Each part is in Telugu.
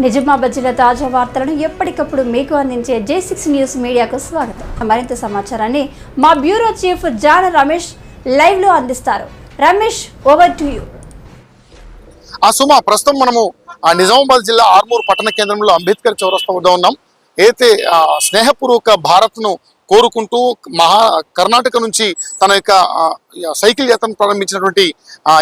నిజామాబాద్ జిల్లా తాజా వార్తలను ఎప్పటికప్పుడు మీకు అందించే జే సిక్స్ న్యూస్ మీడియాకు స్వాగతం. మరింత సమాచారాన్ని మా బ్యూరో చీఫ్ జాన రమేష్ లైవ్లో అందిస్తారు. రమేష్ ఓవర్ టు యూ ఆ సుమ ప్రస్తుతం మనము ఆ నిజామాబాద్ జిల్లా ఆర్మూర్ పట్టణ కేంద్రంలో అంబేద్కర్ చౌరస్తా వద్ద ఉన్నాం. అయితే స్నేహపూర్వక భారత్ను కోరుకుంటూ మహా కర్ణాటక నుంచి తన యొక్క సైకిల్ యాత్రను ప్రారంభించినటువంటి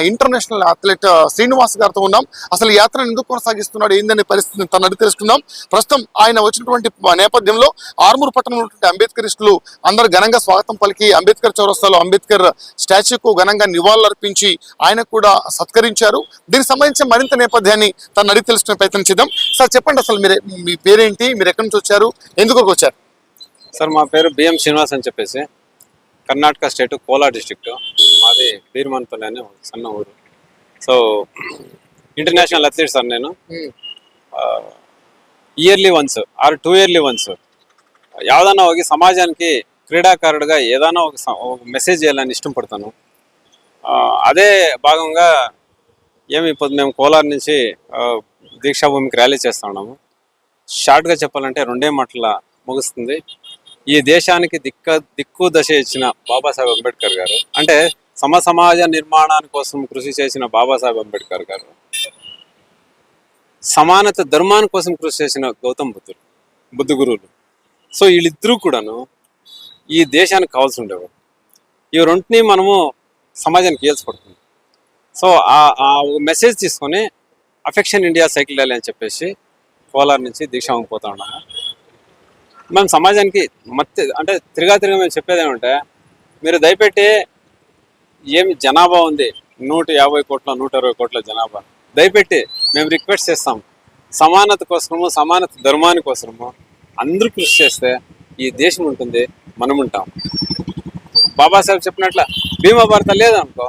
ఇంటర్నేషనల్ అథ్లెట్ శ్రీనివాస్ గారితో ఉన్నాం. అసలు యాత్రను ఎందుకు కొనసాగిస్తున్నాడు ఏందనే పరిస్థితిని తన అడిగి తెలుసుకుందాం. ప్రస్తుతం ఆయన వచ్చినటువంటి నేపథ్యంలో ఆర్మూర్ పట్టణంలో ఉన్నటువంటి అంబేద్కరిస్టులు అందరు ఘనంగా స్వాగతం పలికి అంబేద్కర్ చౌరస్తాలో అంబేద్కర్ స్టాచ్యూకు ఘనంగా నివాళులర్పించి ఆయన కూడా సత్కరించారు. దీనికి సంబంధించిన మరింత నేపథ్యాన్ని తను అడిగి తెలుసుకునే ప్రయత్నం చేద్దాం. సార్ చెప్పండి అసలు మీరు మీ పేరేంటి మీరు ఎక్కడి నుంచి వచ్చారు ఎందుకు వచ్చారు? సార్ మా పేరు బిఎం శ్రీనివాస్ అని చెప్పేసి. Karnataka state Kolar district. మాది బీర్మన్పల్లి అనే చిన్న ఊరు. సో ఇంటర్నేషనల్ అథ్లీట్ సార్ నేను. Yearly once or two yearly once యావదన్నా ఒక సమాజానికి క్రీడాకారుడిగా ఏదైనా ఒక మెసేజ్ చేయాలని ఇష్టపడతాను అదే భాగంగా ఏమి ఇప్పుడు మేము కోలార్ నుంచి దీక్షాభూమికి ర్యాలీ చేస్తా ఉన్నాము. షార్ట్గా చెప్పాలంటే రెండే మాటల ముగుస్తుంది. ఈ దేశానికి దిక్క దిక్కు దశ ఇచ్చిన బాబాసాహెబ్ అంబేద్కర్ గారు. అంటే సమ సమాజ నిర్మాణాని కోసం కృషి చేసిన బాబాసాహెబ్ అంబేద్కర్ గారు. సమానత ధర్మాని కోసం కృషి చేసిన గౌతమ్ బుద్ధుడు బుద్ధ గురువులు. సో వీళ్ళిద్దరూ కూడాను ఈ దేశానికి కావాల్సి ఉండేవారు. ఈ రెంటిని మనము సమాజానికి ఏల్చబడుతుంది సో ఆ మెసేజ్ తీసుకొని అఫెక్షన్ ఇండియా సైకిల్ ర్యాలీ అని చెప్పేసి కోలార్ నుంచి దీక్షాంగ్ పోతా ఉన్నాము. మేము సమాజానికి మత్తి అంటే తిరగా తిరిగా మేము చెప్పేది ఏమంటే మీరు దయపెట్టి ఏమి జనాభా ఉంది నూట యాభై కోట్ల నూట అరవై కోట్ల జనాభా. దయపెట్టి మేము రిక్వెస్ట్ చేస్తాం సమానత కోసము సమానత ధర్మాని కోసము అందరూ కృషి చేస్తే ఈ దేశం ఉంటుంది మనం ఉంటాం. బాబాసాహెబ్ చెప్పినట్ల భీమా భారతం లేదనుకో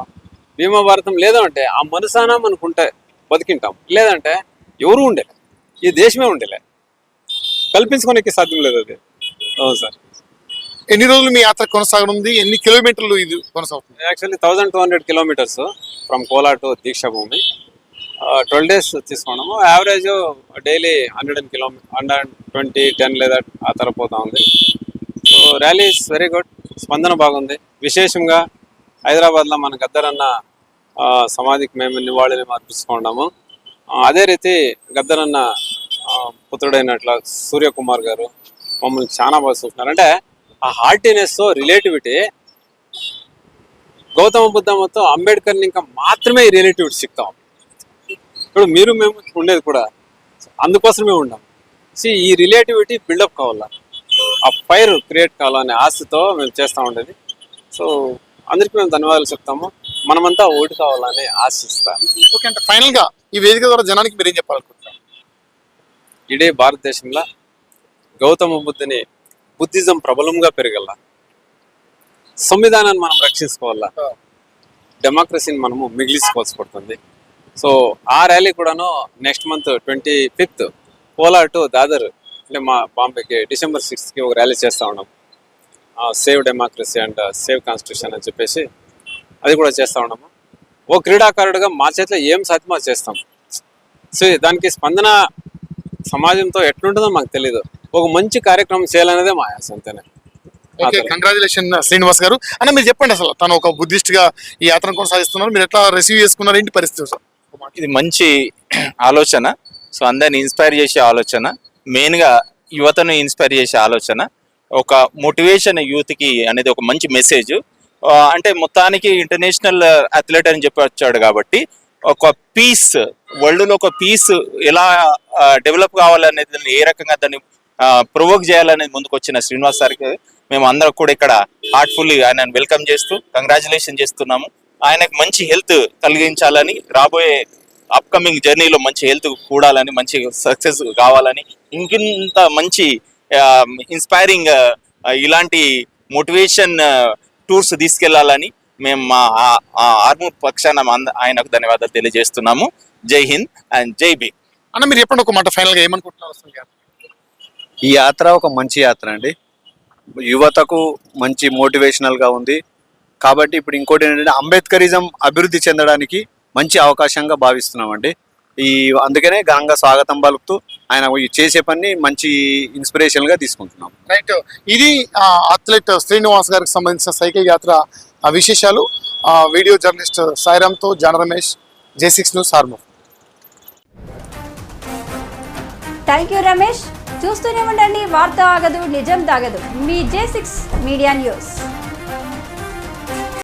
భీమా భారతం లేదంటే ఆ మనసానా మనకుంటే బతికింటాం. లేదంటే ఎవరు ఉండేలే ఈ దేశమే ఉండేలే. కల్పించుకోనికి సాధ్యం లేదు అది. అవును సార్. ఎన్ని రోజులు మీ యాత్ర కొనసాగనుంది? ఎన్ని కిలోమీటర్లు ఇది కొనసాగుతుంది? Actually thousand two hundred kilometers from Kolar to Deekshabhoomi twelve days తీసుకున్నాము. Average daily hundred and kilometer hundred twenty ten లేదా ఆ తర పోతా ఉంది. So rally is very good స్పందన బాగుంది. విశేషంగా హైదరాబాద్లో మన గద్దరన్న సమాధికి మేము నివాళులు అర్పిస్తున్నాము ఆ, అదే రీతి గద్దరన్న పుత్రుడైనట్ల సూర్యకుమార్ గారు మమ్మల్ని చాలా బాగా చూస్తున్నారు. అంటే ఆ హార్టీనెస్ రిలేటివిటీ గౌతమ బుద్ధ మొత్తం అంబేద్కర్ని ఇంకా మాత్రమే రిలేటివిటీ సిక్తాం. ఇప్పుడు మీరు మేము ఉండేది కూడా అందుకోసమే ఉండాం. సో ఈ రిలేటివిటీ బిల్డప్ కావాలా? ఆ ఫైర్ క్రియేట్ కావాలనే ఆశతో మేము చేస్తూ ఉండేది. సో అందరికీ మేము ధన్యవాదాలు చెప్తాము. మనమంతా ఓటు కావాలని ఆశిస్తాం. ఓకే అంటే ఫైనల్గా ఈ వేదిక ద్వారా జనానికి మీరు ఏం చెప్పాలనుకుంటున్నారు? ఇదే భారతదేశంలో గౌతమ బుద్ధుని బుద్ధిజం ప్రబలంగా పెరగల సంవిధానాన్ని మనం రక్షించుకోవాలా? డెమోక్రసీని మనము మిగిలించుకోవాల్సి పడుతుంది సో ఆ ర్యాలీ కూడాను next month twenty fifth Kolar to Dadar అంటే మా బాంబేకి డిసెంబర్ సిక్స్త్కి ఒక ర్యాలీ చేస్తూ ఉన్నాం. Save democracy and save constitution అని చెప్పేసి అది కూడా చేస్తూ ఉన్నాము. ఓ క్రీడాకారుడిగా మా చేతిలో ఏం సాధ్యమో చేస్తాం. సో దానికి స్పందన సమాజంతో ఎట్లుంటుందో మాకు తెలియదు ఒక మంచి కార్యక్రమం చేయాలనేదే మా ఆశ అంతేనే. ఓకే. కంగ్రాచులేషన్ శ్రీనివాస్ గారు. అన్న మీరు చెప్పండి అసలు తను ఒక బుద్ధిస్ట్గా ఈ యాత్రను కొనసాగిస్తున్నారు. మీరు ఎట్లా రిసీవ్ చేసుకున్నారు? ఏంటి పరిస్థితి సార్ ఇది మంచి ఆలోచన. సో అందరిని ఇన్స్పైర్ చేసే ఆలోచన. మెయిన్గా యువతను ఇన్స్పైర్ చేసే ఆలోచన. ఒక మోటివేషన్ యూత్కి అనేది ఒక మంచి మెసేజ్ అంటే మొత్తానికి ఇంటర్నేషనల్ అథ్లెట్ అని చెప్పి వచ్చాడు కాబట్టి ఒక పీస్ వరల్డ్లో ఒక పీస్ ఎలా డెవలప్ కావాలనేది దాన్ని ఏ రకంగా దాన్ని ప్రొవోక్ చేయాలనేది ముందుకు వచ్చిన శ్రీనివాస్ సార్కి మేము అందరం కూడా ఇక్కడ హార్ట్ఫుల్లీ ఆయన వెల్కమ్ చేస్తూ కంగ్రాచులేషన్ చేస్తున్నాము. ఆయనకు మంచి హెల్త్ కలిగించాలని రాబోయే అప్కమింగ్ జర్నీలో మంచి హెల్త్ కూడాలని మంచి సక్సెస్ కావాలని ఇంకింత మంచి ఇన్స్పైరింగ్ ఇలాంటి మోటివేషన్ టూర్స్ తీసుకెళ్ళాలని మేము మా ఆ- ఆర్మూర్ పక్షాన ఆయనకు ధన్యవాదాలు తెలియజేస్తున్నాము. జై హింద్ అండ్ జై భీమ్. అన్న మీరు చెప్పండి ఒక మాట ఫైనల్గా ఏమనుకుంటున్నారు అసలు ఈ యాత్ర? ఈ యాత్ర ఒక మంచి యాత్ర అండి. యువతకు మంచి మోటివేషనల్గా ఉంది. కాబట్టి ఇప్పుడు ఇంకోటి ఏంటంటే అంబేద్కరిజం అభివృద్ధి చెందడానికి మంచి అవకాశంగా భావిస్తున్నామండి. ఈ అందుకనే ఘనంగా స్వాగతం పలుకుతూ ఆయన చేసే పని మంచి ఇన్స్పిరేషన్గా తీసుకుంటున్నాం. రైట్ ఇది అథ్లెట్ శ్రీనివాస్ గారికి సంబంధించిన సైకిల్ యాత్ర విశేషాలు. వీడియో జర్నలిస్ట్ సాయిరామ్తో జాన Ramesh J six news Armoor thank you Ramesh చూస్తూనే ఉండండి. వార్త ఆగదు నిజం దాగదు మీ జే సిక్స్ మీడియా న్యూస్